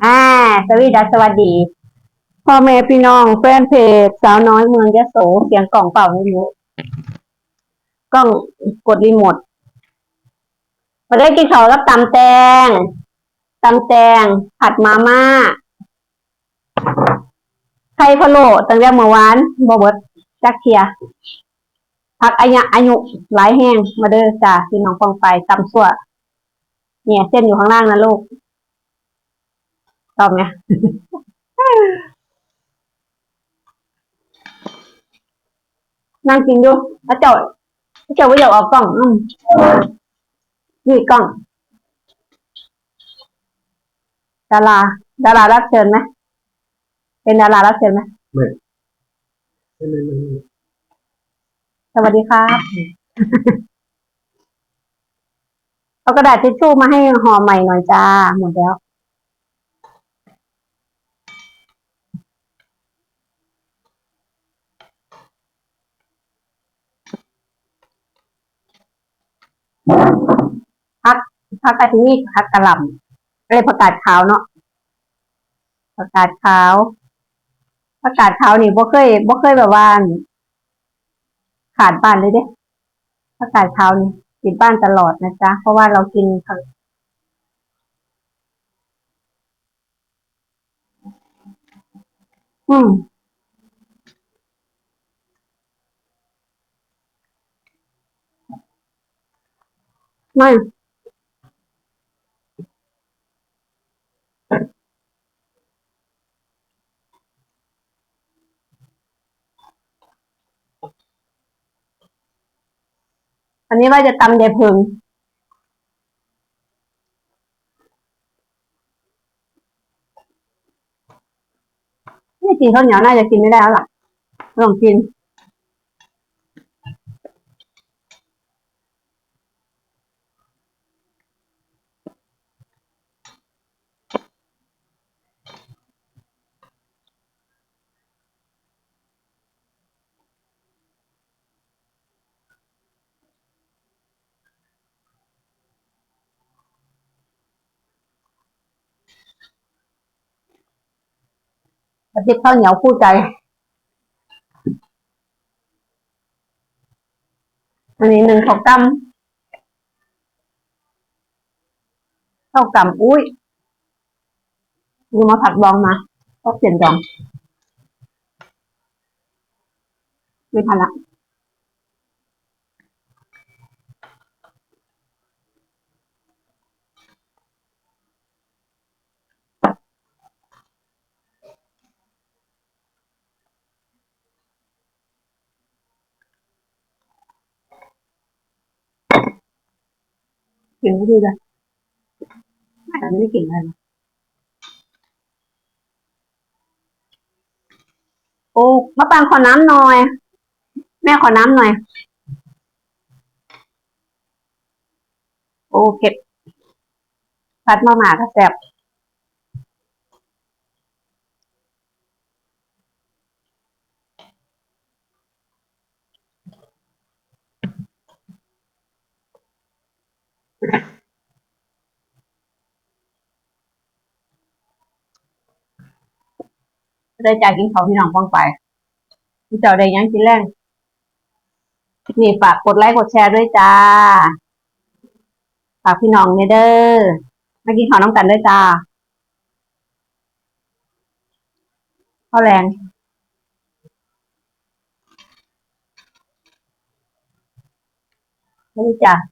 อ่า สวีดัสสวัสดี พ่อแม่พี่น้องแฟนเพจสาวน้อยเมืองยะโสเสียงกล่องเป่าไม่รู้กล้องกดรีโมทมาได้กินข้าวรับตำแตงตำแตงผัดมาม่าไข่พะโล้ตั้งแต่เมื่อวานบเบิดจักเทียผักอายุอายุหลายแห้งมาเด้อจ้าพี่น้องฟองไปตำสั่วเนี่ย เส้นอยู่ข้างล่างนะลูก ชอบไหมนั่งกินดูแล้วเจ้าแล้วเจ้าไม่อยากออกกล้องอืมนี่กล้องดาราดารารับเชิญไหมเป็นดารารับเชิญไหมไม่ไม่ไม่ไม่สวัสดีครับเอากระดาษทิชชู่มาให้ห่อใหม่หน่อยจ้าหมดแล้ว พักพักกะทินี่พักกะหล่ำเลยผักกาดขาวเนาะผักกาดขาวผักกาดขาวนี่บ่เคยบ่เคยแบบว่าขาดบ้านเลยเด้ผักกาดขาวนี่ติดบ้านตลอดนะจ๊ะเพราะว่าเรากินอืม ไม่อันนี้ว่าจะตำยายพิงไม่กินข้าวเหนียวน่าจะกินไม่ได้แล้วล่ะลองกิน ติบข้าวเหนียวคู่ใจ อันนี้หนึ่งข้าวกำข้าวกำอุ้ยดูมาผัดบองมาก็เปลี่ยนดอง ไม่ทันละ กินก็ดีเลยไม่ไม่ได้กินอะไรนะโอ้มะปรางขอน้ำหน่อย แม่ขอน้ำหน่อย โอ้เผ็ดผัดมาหมาก็แซ่บ ได้จ่ายกินเขาวพี่น้องบ้างไปพี่เจ้าได้ยังกินแรงนี่ฝากกดไลค์กดแชร์ด้วยจ้า ฝากพี่น้องเนเด้อมากินข้าวน้ำกันด้วยจ้าข้าวแรงนี่จ้ะ